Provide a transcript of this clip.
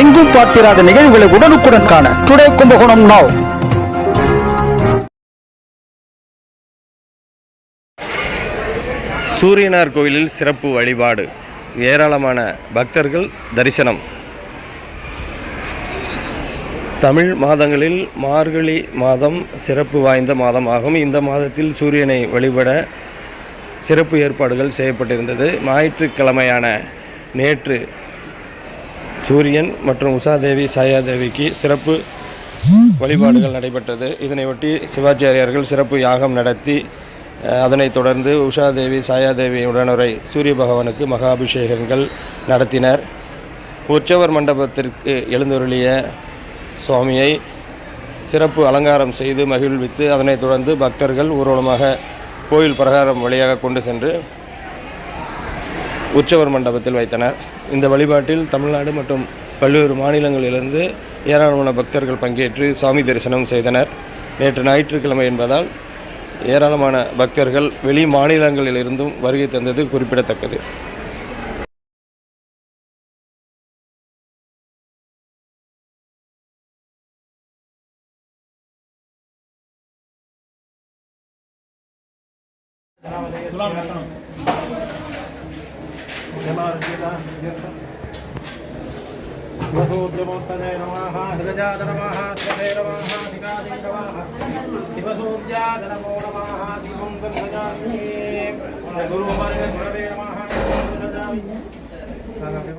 எங்கும் பார்த்திராத நிகழ்வுகளை உடனுக்குடன் காண டுடே கும்பகோணம் நாவ் சூரியனார் கோயிலில் சிறப்பு வழிபாடு. ஏராளமான பக்தர்கள் தரிசனம். தமிழ் மாதங்களில் மார்கழி மாதம் சிறப்பு வாய்ந்த மாதமாகும். இந்த மாதத்தில் சூரியனை வழிபட சிறப்பு ஏற்பாடுகள் செய்யப்பட்டிருந்தது. ஞாயிற்றுக்கிழமையான நேற்று சூரியன் மற்றும் உஷாதேவி சாயாதேவிக்கு சிறப்பு வழிபாடுகள் நடைபெற்றது. இதனையொட்டி சிவாச்சாரியார்கள் சிறப்பு யாகம் நடத்தி அதனைத் தொடர்ந்து உஷாதேவி சாயாதேவி உடனுரை சூரிய பகவானுக்கு மகாபிஷேகங்கள் நடத்தினர். உற்சவர் மண்டபத்திற்கு எழுந்தருளிய சுவாமியை சிறப்பு அலங்காரம் செய்து மகிழ்வித்து அதனைத் தொடர்ந்து பக்தர்கள் ஊர்வலமாக கோயில் பிரகாரம் வழியாக கொண்டு சென்று உற்சவர் மண்டபத்தில் வைத்தனர். இந்த வழிபாட்டில் தமிழ்நாடு மற்றும் பல்வேறு மாநிலங்களிலிருந்து ஏராளமான பக்தர்கள் பங்கேற்று சாமி தரிசனம் செய்தனர். நேற்று ஞாயிற்றுக்கிழமை என்பதால் ஏராளமான பக்தர்கள் வெளி மாநிலங்களிலிருந்தும் வருகை தந்தது குறிப்பிடத்தக்கது. शिवसूर्यमूर्तये नमः हृदजात नमः स्वधे नमः शिखादे नमः शिवसूर्याद नमो नमः दीपं दर्शयामि गुरुवर्गस्वरे नमः दर्शयामि